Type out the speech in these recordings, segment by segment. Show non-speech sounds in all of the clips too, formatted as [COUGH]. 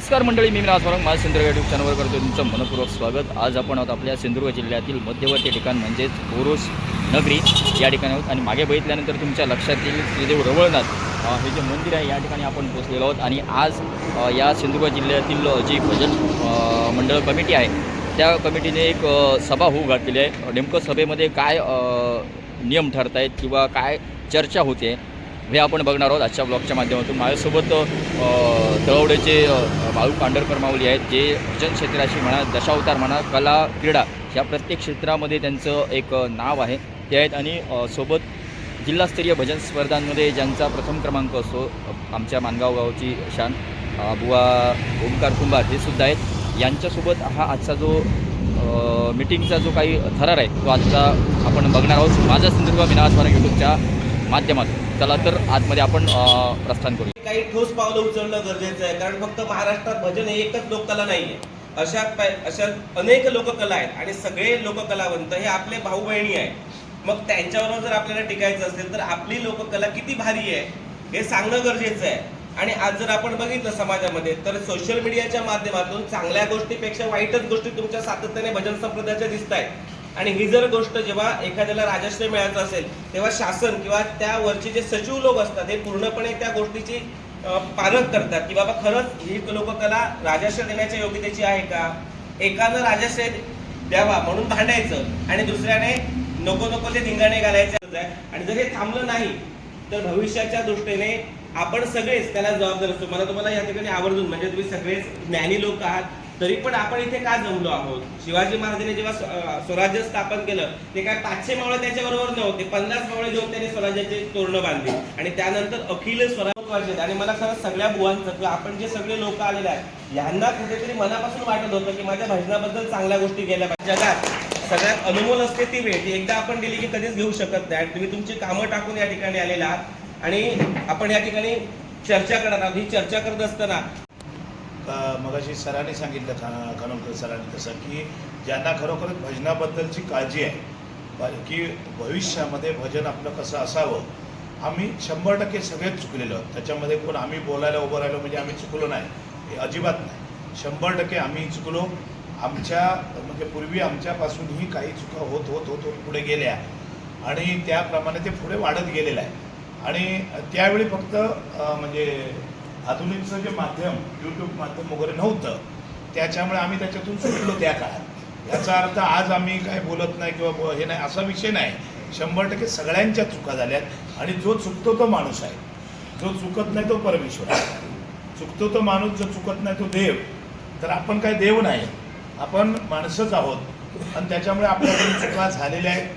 नमस्कार मंडळी मी राज फरक माझ्या सिंधुदुर्ग यूट्यूब चॅनलवर करतो तुमचं मनपूर्वक स्वागत. आज आपण आहोत आपल्या सिंधुदुर्ग जिल्ह्यातील मध्यवर्ती ठिकाण म्हणजेच ओरोस नगरी या ठिकाणी आहोत. आणि मागे बघितल्यानंतर तुमच्या लक्षात येईल श्रीदेव रवळनाथ हे जे मंदिर आहे या ठिकाणी आपण पोचलेलो आहोत. आणि आज या सिंधुदुर्ग जिल्ह्यातील जी भजन मंडळ कमिटी आहे त्या कमिटीने एक सभा होऊ घातलेली आहे. नेमकं सभेमध्ये काय नियम ठरत आहेत किंवा काय चर्चा होते हे आपण बघणार आहोत आजच्या ब्लॉगच्या माध्यमातून. माझ्यासोबत अ, तळवडेचे बाळू पांढरकर माऊली आहेत जे भजन क्षेत्राशी म्हणा दशावतार म्हणा कला क्रीडा या प्रत्येक क्षेत्रामध्ये त्यांचं एक नाव आहे. ते आहेत आणि सोबत जिल्हास्तरीय भजन स्पर्धांमध्ये ज्यांचा प्रथम क्रमांक असतो आमच्या मानगाव गावची शान बुवा ओंकार कुंभार हे सुद्धा आहेत. यांच्यासोबत हा आजचा जो मिटिंगचा जो काही थरार आहे तो आजचा आपण बघणार आहोत. माझा सिंधुदुर्ग विनाशवारा यूट्यूबच्या माध्यमातून. चला तर आतमध्ये आपण प्रस्थान करू काही ठोस पावलं उचलणं गरजेचं आहे कारण फक्त महाराष्ट्रात भजन हे एकच लोककला नाहीये. अशा अशा अनेक लोककला आहेत आणि सगळे लोककलावंत हे आपले भाऊ बहिणी आहेत. मग त्यांच्याबरोबर जर आपल्याला टिकायचं असेल तर आपली लोककला किती भारी आहे हे सांगणं गरजेचं आहे. आणि आज जर आपण बघितलं समाजामध्ये तर सोशल मीडियाच्या माध्यमातून चांगल्या गोष्टीपेक्षा वाईटच गोष्टी तुमच्या सातत्याने भजन संप्रदायाच्या दिसत आहेत आणि ही जर गोष्ट जेव्हा एखाद्याला राजश्रय मिळायचं असेल तेव्हा शासन किंवा त्यावरचे जे सचिव लोक असतात हे पूर्णपणे त्या गोष्टीची पालन पालक करतात की बाबा खरंच ही लोककला राजाश्रय देण्याच्या योग्यतेची आहे का एकानं राजाश्रय द्यावा म्हणून भांडायचं आणि दुसऱ्याने नको नको ते धिंगाणे घालायचे आहे. आणि जर हे थांबलं नाही तर भविष्याच्या दृष्टीने आपण सगळेच त्याला जबाबदार असतो मला तुम्हाला या ठिकाणी आवर्जून म्हणजे तुम्ही सगळेच ज्ञानी लोक आहात तरी पण आपण इथे का जमलो आहोत? शिवाजी महाराजांनी जेव्हा स्वराज्य स्थापन केलं ते काय पाचशे मावळे त्याच्याबरोबर नव्हते पन्नास मावळे घेऊन त्यांनी स्वराज्याचे तोरणं बांधली. आणि त्यानंतर अखिल स्वराज्य आणि मला खरं सगळ्या बुवांचं किंवा आपण जे सगळे लोक आलेले आहेत यांना कुठेतरी मनापासून वाटत होतं की माझ्या भजनाबद्दल चांगल्या गोष्टी गेल्या पाहिजे. जगात सगळ्यात अनमोल असते ती वेळ ती एकदा आपण दिली की कधीच घेऊ शकत नाही. आणि तुम्ही तुमची कामं टाकून या ठिकाणी आलेला आहात. आणि आपण या ठिकाणी चर्चा करणार आहोत. ही चर्चा करत असताना मगाशी सरांनी सांगितलं खा खानोलकर सरांनी तसं की ज्यांना खरोखरच भजनाबद्दलची काळजी आहे की भविष्यामध्ये भजन आपलं कसं असावं आम्ही शंभर टक्के सगळेच चुकलेलो आहोत. त्याच्यामध्ये कोण आम्ही बोलायला उभं राहिलो म्हणजे आम्ही चुकलो नाही. हे अजिबात नाही. शंभर टक्के आम्ही चुकलो. आमच्या म्हणजे पूर्वी आमच्यापासूनही काही चुका होत होत होत होत पुढे गेल्या. आणि त्याप्रमाणे ते पुढे वाढत गेलेलं आहे. आणि त्यावेळी फक्त म्हणजे आधुनिकचं जे माध्यम यूट्यूब माध्यम वगैरे नव्हतं त्याच्यामुळे आम्ही त्याच्यातून सुटलो त्या काळात. याचा अर्थ आज आम्ही काय बोलत नाही किंवा हे नाही असा विषय नाही. शंभर टक्के सगळ्यांच्या चुका झाल्यात आणि जो चुकतो तो माणूस आहे. जो चुकत नाही तो परमेश्वर आहे. चुकतो तो माणूस जो चुकत नाही तो देव. तर आपण काय देव नाही. आपण माणसंच आहोत. आणि त्याच्यामुळे आपल्याकडून चुका झालेल्या आहेत.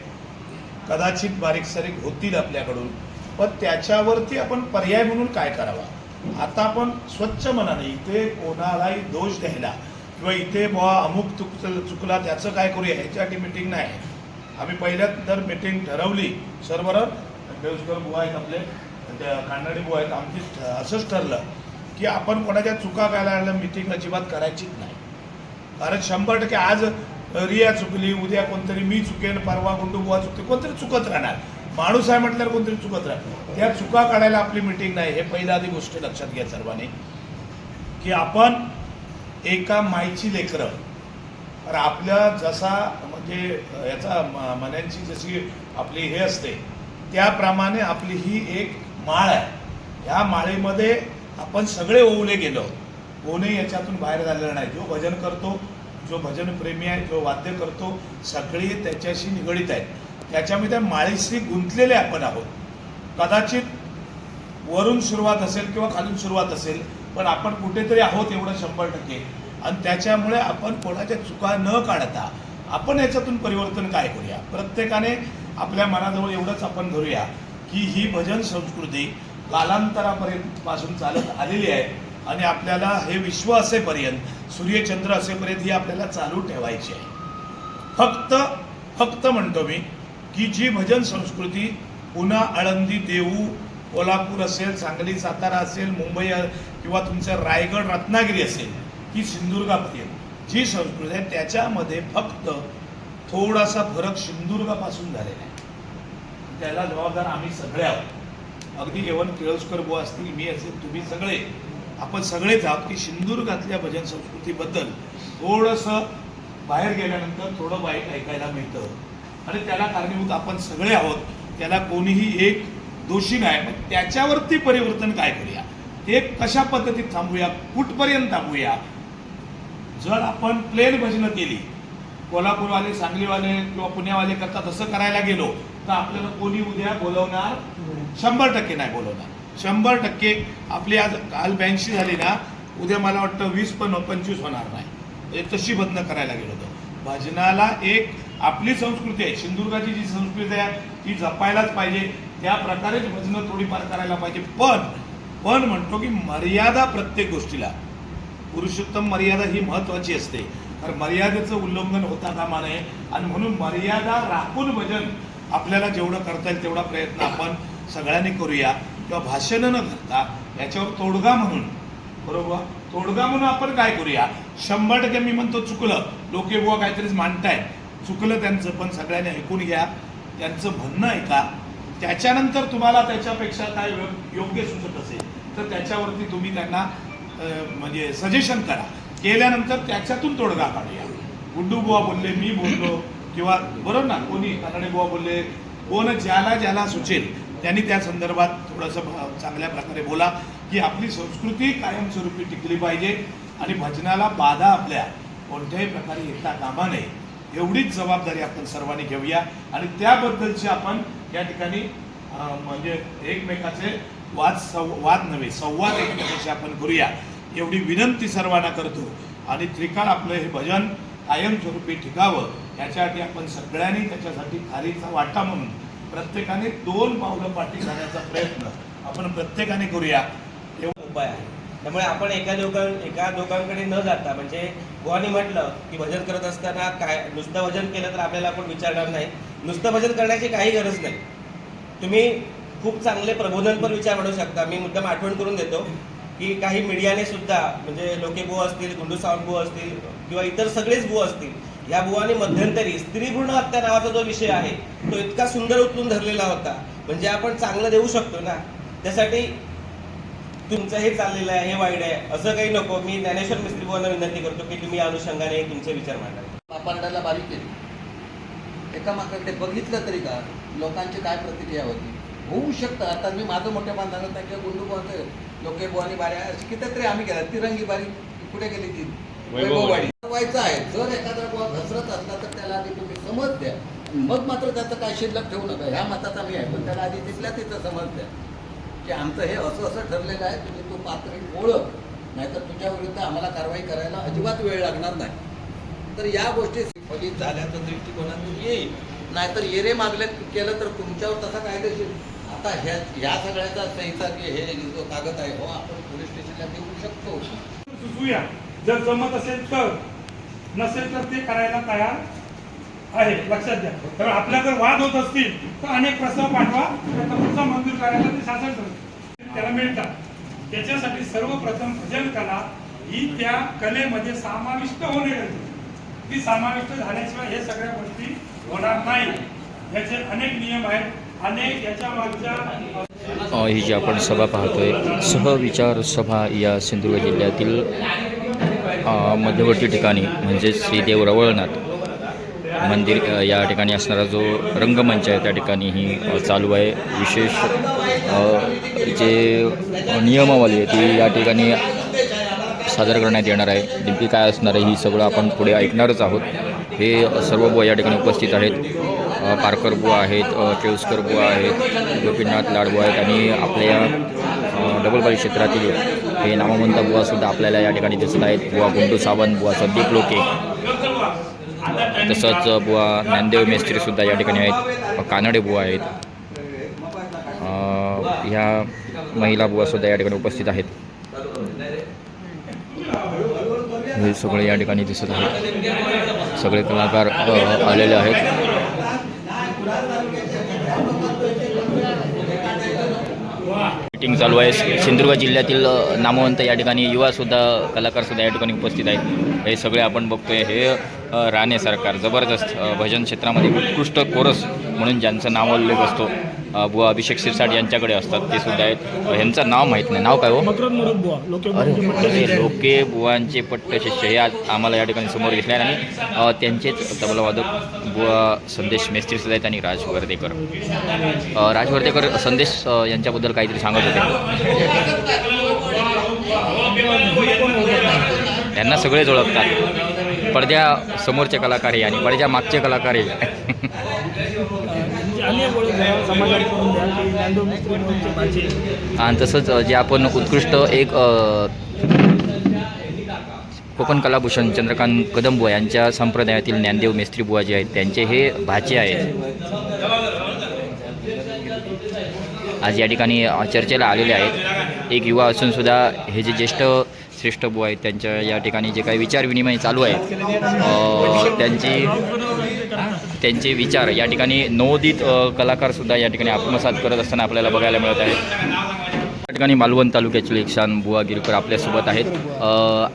कदाचित बारीक सारीक होतील आपल्याकडून. पण त्याच्यावरती आपण पर्याय म्हणून काय करावा? आता आपण स्वच्छ मनाने इथे कोणालाही दोष द्यायला किंवा इथे बुवा अमुक चुक चुकला त्याचं काय करूया? ह्याच्यासाठी मिटिंग नाही आम्ही पहिल्यात जर मिटिंग ठरवली सर बरोबर बुवा आहेत आपले त्या कानडी बुवा आहेत. आमची ठ- असंच ठरलं की आपण कोणाच्या चुका करायला मिटिंग अजिबात करायचीच नाही. कारण शंभर टक्के आज रिया चुकली उद्या कोणतरी मी चुकेन परवा गुंडू बुवा चुकते कोणतरी चुकत राहणार. माणूस आहे म्हटल्यावर कोणतरी चुकत राहील त्या चुका काढायला आपली मिटिंग नाही. हे पहिल्या आधी गोष्ट लक्षात घ्या सर्वांनी. की आपण एका माईची लेकरं तर आपल्या जसा म्हणजे याचा मन्यांची जशी आपली हे असते त्याप्रमाणे आपली ही एक माळ आहे. ह्या माळेमध्ये आपण सगळे ओवले गेलो कोणी याच्यातून बाहेर झालेलं नाही. जो भजन करतो जो भजनप्रेमी आहे जो वाद्य करतो सगळे त्याच्याशी निगडीत आहेत. त्याच्यामध्ये त्या माळीशी गुंतलेले आपण आहोत. कदाचित वरून सुरुवात असेल किंवा खालून सुरुवात असेल पण आपण कुठेतरी आहोत एवढं शंभर टक्के. आणि त्याच्यामुळे आपण कोणाच्या चुका न काढता आपण याच्यातून परिवर्तन काय करूया? प्रत्येकाने आपल्या मनाजवळ एवढंच आपण धरूया की ही भजन संस्कृती कालांतरापर्यंत पासून चालत आलेली आहे आणि आपल्याला हे विश्व असेपर्यंत सूर्यचंद्र असेपर्यंत ही आपल्याला चालू ठेवायची आहे. फक्त फक्त म्हणतो मी की जी भजन संस्कृती पुन्हा आळंदी देऊ कोल्हापूर असेल सांगली सातारा असेल मुंबई किंवा तुमचं रायगड रत्नागिरी असेल की सिंधुदुर्गामध्ये जी संस्कृती आहे त्याच्यामध्ये फक्त थोडासा फरक सिंधुदुर्गापासून झालेला आहे. त्याला जबाबदार आम्ही सगळे आहोत. अगदी एवन केळसकर बुवा असतील मी असेल तुम्ही सगळे. आपण सगळेच आहोत की सिंधुदुर्गातल्या भजन संस्कृतीबद्दल थोडंसं बाहेर गेल्यानंतर थोडं वाईट ऐकायला मिळतं. आणि त्याला कारणीभूत आपण सगळे आहोत. त्याला कोणीही एक दोषी नाही. मग त्याच्यावरती परिवर्तन काय करूया? ते कशा पद्धतीत थांबूया? कुठपर्यंत थांबूया? जर आपण प्लेन भजनं केली कोल्हापूरवाले सांगलीवाले किंवा पुण्यावाले करता तसं करायला गेलो तर आपल्याला कोणी उद्या बोलवणार? शंभर टक्के नाही बोलवणार. शंभर टक्के आपली आज काल ब्याऐंशी झाली ना उद्या मला वाटतं वीस पण पंचवीस होणार नाही. म्हणजे तशी भजनं करायला गेलो होतो भजनाला एक आपली संस्कृती आहे. सिंधुदुर्गाची जी संस्कृती आहे ती जपायलाच पाहिजे. त्या प्रकारेच भजनं थोडीफार करायला पाहिजे. पण पण म्हणतो की मर्यादा प्रत्येक गोष्टीला. पुरुषोत्तम मर्यादा ही महत्त्वाची असते. तर मर्यादेचं उल्लंघन होता कामा नये. आणि म्हणून मर्यादा राखून भजन आपल्याला जेवढं करता येईल तेवढा प्रयत्न आपण सगळ्यांनी करूया. किंवा भाषण न करता याच्यावर तोडगा म्हणून बरोबर? तोडगा म्हणून आपण काय करूया? शंभर टक्के मी म्हणतो चुकलं. लोके बुवा काहीतरीच मांडतायत. चुकलं त्यांचं पण सगळ्यांनी ऐकून घ्या. त्यांचं म्हणणं ऐका. त्याच्यानंतर तुम्हाला त्याच्यापेक्षा काय योग्य सुचत असेल तर त्याच्यावरती तुम्ही त्यांना म्हणजे सजेशन करा. केल्यानंतर त्याच्यातून तोडगा काढूया. गुड्डू बुवा बोलले मी बोललो किंवा बरोबर ना कोणी कानडे बुवा बोलले कोण ज्याला ज्याला सुचेल त्यांनी त्या संदर्भात थोडंसं भ- चांगल्या प्रकारे बोला की आपली संस्कृती कायमस्वरूपी टिकली पाहिजे आणि भजनाला बाधा आपल्या कोणत्याही प्रकारे येता कामा नये. एवढीच जबाबदारी आपण सर्वांनी घेऊया. आणि त्याबद्दलची आपण या ठिकाणी म्हणजे एकमेकाचे वाद सं वाद नव्हे संवाद एकमेकाशी आपण करूया. एवढी विनंती सर्वांना करतो. आणि त्रिकाळ आपलं हे भजन कायमस्वरूपी टिकावं याच्यासाठी आपण सगळ्यांनी त्याच्यासाठी खारीचा वाटा म्हणून प्रत्येकाने दोन पावलं पाठी घालण्याचा प्रयत्न आपण प्रत्येकाने करूया. उपाय आहे. त्यामुळे आपण एका दोघां एका दोघांकडे न जाता म्हणजे गोवानी म्हटलं की भजन करत असताना काय नुसतं भजन केलं तर आपल्याला आपण विचारणार नाही. नुसतं भजन करण्याची काही गरज नाही. तुम्ही खूप चांगले प्रबोधनपर विचार म्हणू शकता. मी मुद्दाम आठवण करून देतो की काही मीडियाने सुद्धा म्हणजे लोके बुवा असतील गुंडू सावंत बुवा असतील किंवा इतर सगळेच बुवा असतील या बुवाने मध्यंतरी स्त्रीभ्रूण हत्या नावाचा जो विषय आहे तो इतका सुंदर उचलून धरलेला होता. म्हणजे आपण चांगलं देऊ शकतो ना? त्यासाठी तुमचं हे चाललेलं आहे हे वाईट आहे असं काही नको. मी ज्ञानेश्वर मिस्त्री बुवांना विनंती करतो की तुम्ही या अनुषंगाने तुमचे विचार मांडा. पापंडाला बारीक केली. एकामाकडे बघितलं तरी का लोकांची काय प्रतिक्रिया होती? होऊ शकतं. आता मी माझं मोठ्या बांधलं नाही किंवा गुंडू बोलतोय लोके बुवानी बाऱ्या अशी कितीतरी आम्ही गेला तिरंगी बारी कुठे गेली ती? वैभववाडी व्हायचं आहे. जर एखादा बुवा घसरत असला तर त्याला आधी तुम्ही समज द्या. मग मात्र त्याचं काय शिल्लक ठेवू नका. ह्या मताचा मी आहे पण त्याला आधी तिथल्या तिथं समज द्या. की आमचं हे असं असं ठरलेलं आहे तुम्ही तो पात्र ओळख नाहीतर तुझ्याविरुद्ध आम्हाला कारवाई करायला अजिबात वेळ लागणार नाही. तर या गोष्टी फलित झाल्याच्या दृष्टिकोनातून येईल. नाहीतर येरे मागले केलं तर तुमच्यावर तसा कायदेशीर. आता ह्या ह्या सगळ्याचा सहीचा की हे जो कागद आहे हो आपण पोलीस स्टेशनला देऊ शकतो. सुचूया. जर जमत असेल तर नसेल तर ते करायला तयार. आहे लक्षात द्या तर आपल्या जर वाद होत असतील तर अनेक प्रस्ताव पाठवा. त्याचा पुढचा मंजूर करायला ते शासन करते त्याला मिळतात. त्याच्यासाठी सर्वप्रथम भजन कला ही त्या कलेमध्ये समाविष्ट होणे गरजेचे आहे. ती समाविष्ट झाल्याशिवाय हे सगळ्या गोष्टी होणार नाही. याचे अनेक नियम आहेत. अनेक याच्या मागच्या ही जी आपण सभा पाहतोय सहविचार सभा या सिंधुदुर्ग जिल्ह्यातील मध्यवर्ती ठिकाणी म्हणजे श्रीदेव रवळनाथ मंदिर या ठिकाणी असणारा जो रंगमंच आहे त्या ठिकाणी ही चालू आहे. विशेष जे नियमावली आहे ती या ठिकाणी सादर करण्यात येणार आहे. नेमकी काय असणार आहे ही सगळं आपण पुढे ऐकणारच आहोत. हे सर्व बुवा या ठिकाणी उपस्थित आहेत. पारकर बुवा आहेत केळुसकर बुवा आहेत गोपीनाथ लाडबुवा आहेत आणि आपल्या डबलबाई क्षेत्रातील हे नामवंत बुवासुद्धा आपल्याला या ठिकाणी दिसत आहेत. बुवा गुंडू सावंत बुवा संदीप लोके. तसंच बुवा ज्ञानदेव मेस्त्रीसुद्धा या ठिकाणी आहेत. कानडे बुवा आहेत. ह्या महिला बुवासुद्धा या ठिकाणी उपस्थित आहेत. हे सगळे या ठिकाणी दिसत आहेत. सगळे कलाकार आलेले आहेत. मीटिंग चालू आहे. सिंधुदुर्ग जिल्ह्यातील नामवंत या ठिकाणी युवासुद्धा कलाकारसुद्धा या ठिकाणी उपस्थित आहेत. हे सगळे आपण बघतोय. हे राणे सरकार जबरदस्त भजन क्षेत्रामध्ये उत्कृष्ट कोरस म्हणून ज्यांचं नाव उल्लेख असतो. बुवा अभिषेक शिरसाट यांच्याकडे असतात. ते सुद्धा आहेत. ह्यांचं नाव माहीत नाही. नाव काय हो? लोके अरे अरे लोके बुवांचे पट्ट शिष्य हे आज आम्हाला या ठिकाणी समोर दिसले आहेत आणि त्यांचेच तबलावादक बुवा संदेश मेस्त्री सुद्धा आहेत आणि राज वर्धेकर अ, राज वर्धेकर संदेश यांच्याबद्दल काहीतरी सांगत होते. त्यांना सगळेच ओळखतात. पडद्या समोरचे कलाकार आहे आणि पडद्या मागचे कलाकार आहे [LAUGHS] आणि तसंच जे आपण उत्कृष्ट एक कोकण कलाभूषण चंद्रकांत कदमबुवा यांच्या संप्रदायातील ज्ञानदेव मेस्त्रीबुवा जे आहेत त्यांचे हे भाचे आहेत. आज या ठिकाणी चर्चेला आलेले आहेत. एक युवा असून सुद्धा हे जे ज्येष्ठ श्रेष्ठ बुवा आहेत त्यांच्या या ठिकाणी जे काही विचार विनिमय चालू आहे त्यांची त्यांचे विचार या ठिकाणी नवोदित कलाकारसुद्धा या ठिकाणी आत्मसात करत असताना आपल्याला बघायला मिळत आहे. या ठिकाणी मालवण तालुक्याचे एक शान बुवा गिरकर आपल्यासोबत आहेत.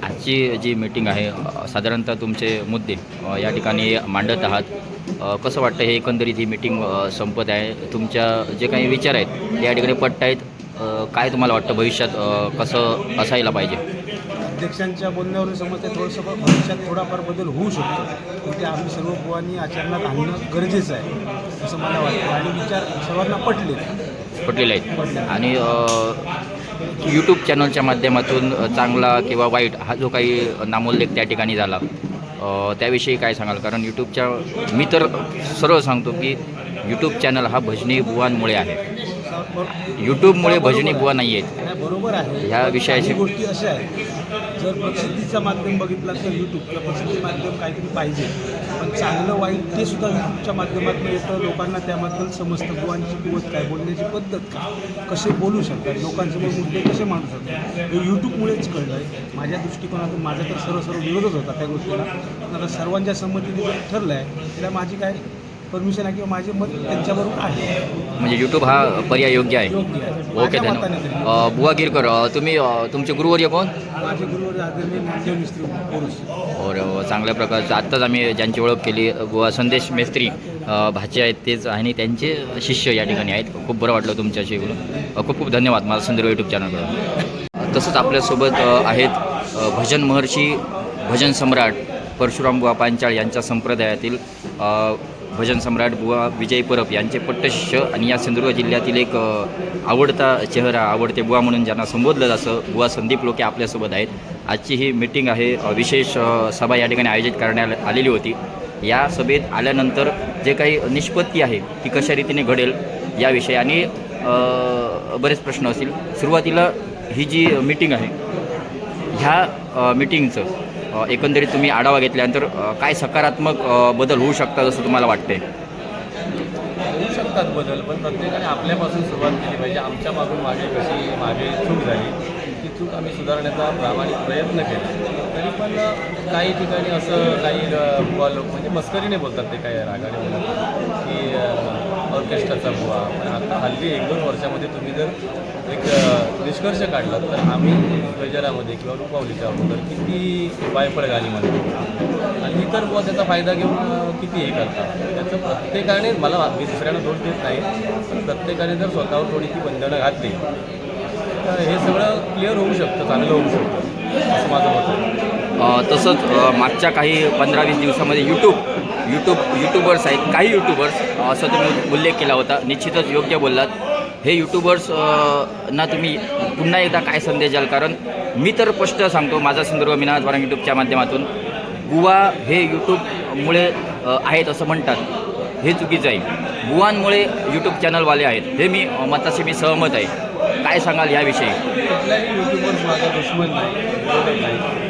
आजची जी मीटिंग आहे साधारणतः तुमचे मुद्दे या ठिकाणी मांडत आहात. कसं वाटतं हे एकंदरीत ही मीटिंग संपत आहे? तुमच्या जे काही विचार आहेत ते या ठिकाणी पट्ट आहेत काय तुम्हाला वाटतं भविष्यात कसं असायला पाहिजे? अध्यक्षांच्या बोलण्यावरून समजते थोडंसं भविष्यात थोडाफार बदल होऊ शकतो. पण ते आम्ही सर्व बुवांनी आचरणात आणणं गरजेचं आहे असं मला वाटतं. आणि विचार सर्वांना पटले. पटलेले आहेत. आणि यूट्यूब चॅनलच्या माध्यमातून चांगला किंवा वाईट हा जो काही नामोल्लेख त्या ठिकाणी झाला त्याविषयी काय सांगाल? कारण यूट्यूबच्या मी तर सरळ सांगतो की यूट्यूब चॅनल हा भजनी बुवांमुळे आहे. यूट्यूबमुळे भजनी बुवा नाही आहेत बरोबर आहे. ह्या काही गोष्टी अशा आहेत. जर प्रसिद्धीचं माध्यम बघितला तर यूट्यूब किंवा प्रसिद्धी माध्यम काहीतरी पाहिजे. पण चांगलं वाईट ते सुद्धा यूट्यूबच्या माध्यमातून येतं. लोकांना त्याबद्दल समजतं गुवांची कुवत काय बोलण्याची पद्धत काय? कसे बोलू शकतात? लोकांसमोर मुद्दे कसे मांडू शकतात? हे यूट्यूबमुळेच कळलं आहे माझ्या दृष्टिकोनातून माझा तर सर्व सर्व विरोधच होता त्या गोष्टीला. पण आता सर्वांच्या संमतीने जर ठरलं आहे त्याला माझी काय परमिशन आहे किंवा माझे मत त्यांच्याबरोबर आहे. म्हणजे यूट्यूब हा पर्याय योग्य आहे? योग्य आहे. ओके माझ्या धन्यवाद. मताने तरी. अ, बुवा गिरकर अ, तुम्ही अ, तुमचे गुरुवर्य कोण? माझे गुरुवर आदरणीय ज्ञानदेव मिस्त्री पुरुष. और अ, चांगल्या प्रकारचं आत्ताच आम्ही ज्यांची ओळख केली अ, बुवा संदेश मेस्त्री अ, भाचे आहेत तेच आणि त्यांचे शिष्य या ठिकाणी आहेत. खूप बरं वाटलं तुमच्याशी बोलून. अ, खूप खूप धन्यवाद माझा संदर्भ यूट्यूब चॅनलकडून तसंच आपल्यासोबत अ, आहेत अ, भजन महर्षी भजन सम्राट परशुराम बुवा पांचाळ यांच्या संप्रदायातील अ, भजन सम्राट बुवा विजय परब यांचे पट्टशिष्य आणि या सिंधुदुर्ग जिल्ह्यातील एक आवडता चेहरा आवडते बुवा म्हणून ज्यांना संबोधलं जातं बुवा संदीप लोके आपल्यासोबत आहेत. आजची ही मीटिंग आहे विशेष सभा या ठिकाणी आयोजित करण्यात आलेली होती. या सभेत आल्यानंतर जे काही निष्पत्ती आहे ती कशा रीतीने घडेल याविषयी आणि बरेच प्रश्न असतील. सुरुवातीला ही जी मीटिंग आहे ह्या मिटिंगचं मीटिंगचं एकंदरीत तुम्ही आढावा घेतल्यानंतर काय सकारात्मक बदल होऊ शकतात असं तुम्हाला वाटते? होऊ शकतात बदल पण प्रत्येकाने आपल्यापासून सुरुवात केली पाहिजे. आमच्या मागून मागे कशी मागे चूक झाली ती चूक आम्ही सुधारण्याचा प्रामाणिक प्रयत्न केला. तरी पण काही ठिकाणी असं काही अ, बुवा लोक म्हणजे मस्करीने बोलतात ते काही रागाने बोलतात. की ऑर्केस्ट्राचा बुवा. पण आता हल्ली एक दोन वर्षामध्ये तुम्ही जर एक निष्कर्ष काढला तर आम्ही गजरामध्ये किंवा रुपावलीच्या अगोदर किती पायपळ गाणी म्हणतो. आणि इतर बुवा त्याचा फायदा घेऊन किती हे करतात त्याचं प्रत्येकाने मला मी दुसऱ्यांना दोष देत नाही पण प्रत्येकाने जर स्वतःवर थोडी ती बंधनं घातली तर हे सगळं क्लिअर होऊ शकतं चांगलं होऊ शकतं. असं माझं मत तसंच मागच्या काही पंधरा वीस दिवसामध्ये यूट्यूब यूट्यूब यूट्यूबर्स आहेत काही यूट्यूबर्स असं तुम्ही उल्लेख केला होता निश्चितच योग्य बोललात. हे यूट्यूबर्स ना तुम्ही पुन्हा एकदा काय संदेश द्याल? कारण मी तर स्पष्ट सांगतो माझा संदर्भ मीनाथ वारंग यूट्यूबच्या माध्यमातून. बुवा हे यूट्यूबमुळे आहेत असं म्हणतात. हे चुकीचं आहे. बुवांमुळे यूट्यूब चॅनलवाले आहेत. हे मी मताशी मी सहमत आहे. काय सांगाल याविषयी? कुठल्याही युट्यूबर्स माझा दुश्मन नाही विरोधक नाही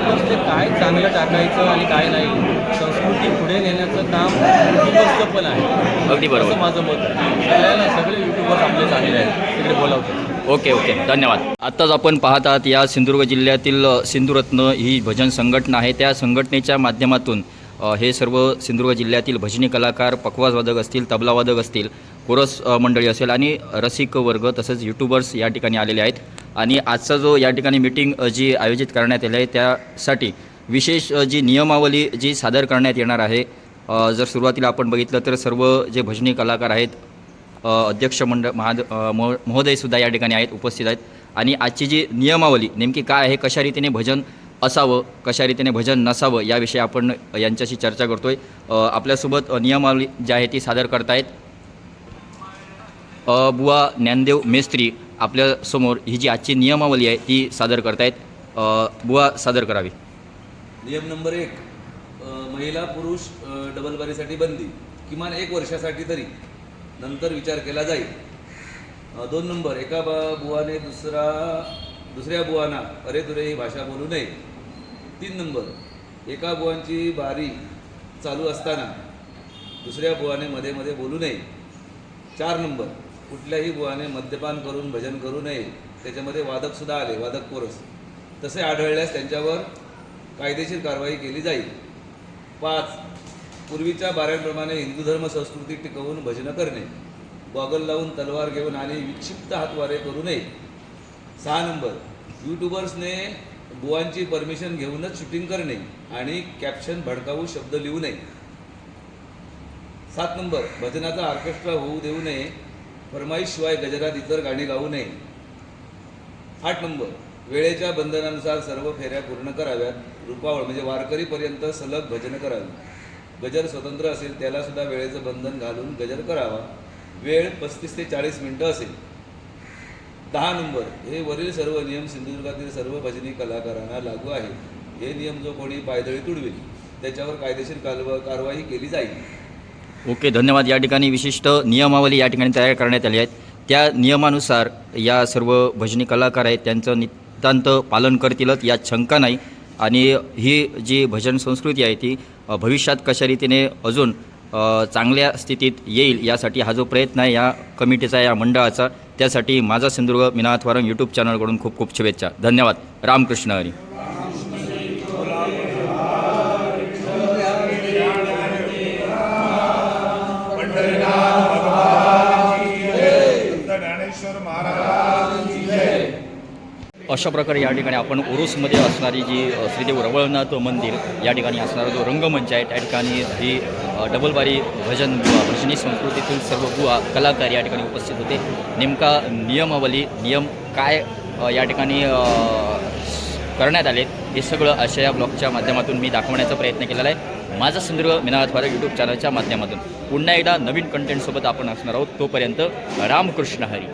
फक्त ते काय चांगलं टाकायचं आणि काय नाही संस्कृती पुढे नेण्याचं काम युट्यूबर्सचं पण आहे अगदी बरोबर. असं माझं मत आहे सगळ्याला सगळे युट्यूबर्स आपले चांगले आहेत तिकडे बोलावतात ओके ओके. धन्यवाद. आत्ताच आपण पाहत आहात या सिंधुदुर्ग जिल्ह्यातील अ, सिंधुरत्न ही भजन संघटना आहे. त्या संघटनेच्या माध्यमातून अ, हे सर्व सिंधुदुर्ग जिल्ह्यातील भजनी कलाकार पखवाजवादक असतील तबलावादक असतील कोरस मंडळी असेल आणि रसिक वर्ग तसेच यूट्यूबर्स या ठिकाणी आलेले आहेत. आणि आजचा जो या ठिकाणी मीटिंग जी आयोजित करण्यात आली आहे त्यासाठी विशेष जी नियमावली जी सादर करण्यात येणार आहे जर सुरुवातीला आपण बघितलं तर सर्व जे भजनी कलाकार आहेत अध्यक्ष मंडळ महाद महोदयसुद्धा या ठिकाणी आहेत उपस्थित आहेत. आणि आजची जी नियमावली नेमकी काय आहे कशा रीतीने भजन असावं कशा रीतीने भजन नसावं याविषयी आपण यांच्याशी चर्चा करतो आहे आपल्यासोबत नियमावली जी आहे ती सादर करतायत. बुवा ज्ञानदेव मेस्त्री आपल्यासमोर ही जी आजची नियमावली आहे ती सादर करतायत. बुवा सादर करावी. नियम नंबर एक महिला पुरुष डबलबारीसाठी बंदी किमान एक वर्षासाठी तरी नंतर विचार केला जाईल. दोन नंबर एका बा बुवाने दुसरा दुसऱ्या बुवांना अरे तुरे ही भाषा बोलू नये. तीन नंबर एका बुवांची बारी चालू असताना दुसऱ्या बुवाने मध्ये मध्ये बोलू नये. चार नंबर कुठल्याही गुहाने मद्यपान करून भजन करू नये. त्याच्यामध्ये वादकसुद्धा आले वादक कोरस तसे आढळल्यास त्यांच्यावर कायदेशीर कारवाई केली जाईल. पाच पूर्वीच्या बाऱ्यांप्रमाणे हिंदू धर्म संस्कृती टिकवून भजनं करणे. गॉगल लावून तलवार घेऊन आणि विक्षिप्त हातवारे करू नये. सहा नंबर यूट्यूबर्सने बुवांची परमिशन घेऊनच शूटिंग करणे आणि कॅप्शन भडकावू शब्द लिहू नये. सात नंबर भजनाचा ऑर्केस्ट्रा होऊ देऊ नये. फरमाईशिवाय गजरात इतर गाणी गाऊ नये. आठ नंबर. वेळेच्या बंधनानुसार सर्व फेऱ्या पूर्ण कराव्यात. रुपावळ म्हणजे वारकरीपर्यंत सलग भजन करावी. गजर स्वतंत्र असेल त्याला सुद्धा वेळेचं बंधन घालून गजर करावा. वेळ पस्तीस ते चाळीस मिनटं असेल. दहा नंबर. हे वरील सर्व नियम सिंधुदुर्गातील सर्व भजनी कलाकारांना लागू आहेत. हे नियम जो कोणी पायदळी तुडवेल त्याच्यावर कायदेशीर कालव कारवाई केली जाईल. ओके धन्यवाद. या ठिकाणी विशिष्ट नियमावली या ठिकाणी तयार करण्यात आली आहेत. त्या नियमानुसार या सर्व भजनी कलाकार आहेत त्यांचं नितांत पालन करतीलच यात शंका नाही. आणि ही जी भजन संस्कृती आहे ती भविष्यात कशा रीतीने अजून चांगल्या स्थितीत येईल यासाठी हा जो प्रयत्न आहे या कमिटीचा या मंडळाचा त्यासाठी माझा सिंधुदुर्ग मिनाथ वारंग यूट्यूब चॅनलकडून खूप खूप शुभेच्छा. धन्यवाद. रामकृष्ण हरी. अशा प्रकारे या ठिकाणी आपण ओरोसमध्ये असणारी जी श्रीदेव रवळनाथ मंदिर या ठिकाणी असणारा जो रंगमंच आहे त्या ठिकाणी ही डबलबारी भजन बुवा भजनी संस्कृतीतील सर्व बुवा कलाकार या ठिकाणी उपस्थित होते. नेमका नियमावली नियम काय या ठिकाणी करण्यात आले हे सगळं अशा या ब्लॉगच्या माध्यमातून मी दाखवण्याचा प्रयत्न केलेला आहे. माझा संदर्भ मिनाथ वारा यूट्यूब चॅनलच्या माध्यमातून. पुन्हा एकदा नवीन कंटेंटसोबत आपण असणार आहोत तोपर्यंत रामकृष्ण हरी.